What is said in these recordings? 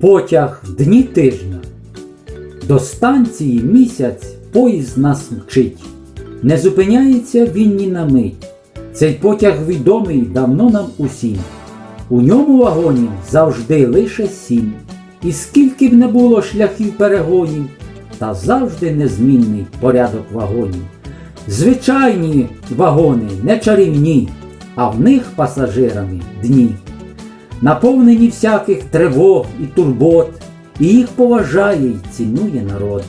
Потяг дні тижня. До станції місяць поїзд нас мчить. Не зупиняється він ні на мить. Цей потяг відомий давно нам усім. У ньому вагонів завжди лише сім. І скільки б не було шляхів перегонів, та завжди незмінний порядок вагонів. Звичайні вагони не чарівні, а в них пасажирами дні наповнені всяких тривог і турбот, і їх поважає й цінує народ.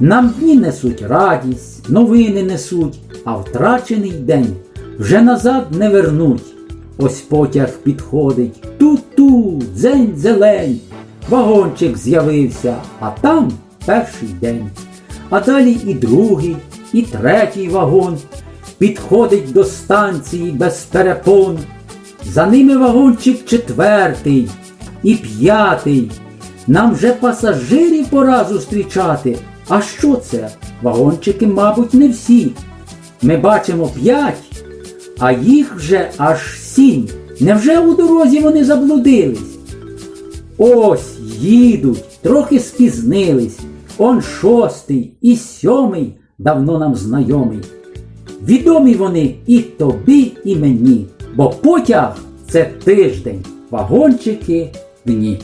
Нам дні несуть радість, новини несуть, а втрачений день вже назад не вернуть. Ось потяг підходить, ту-ту, дзень зелень, вагончик з'явився, а там перший день. А далі і другий, і третій вагон підходить до станції без перепон. За ними вагончик четвертий і п'ятий. Нам вже пасажирів пора зустрічати. А що це? Вагончики, мабуть, не всі. Ми бачимо п'ять, а їх вже аж сім. Невже у дорозі вони заблудились? Ось їдуть, трохи спізнились. Он шостий і сьомий давно нам знайомий. Відомі вони і тобі, і мені, бо потяг це тиждень, вагончики дні.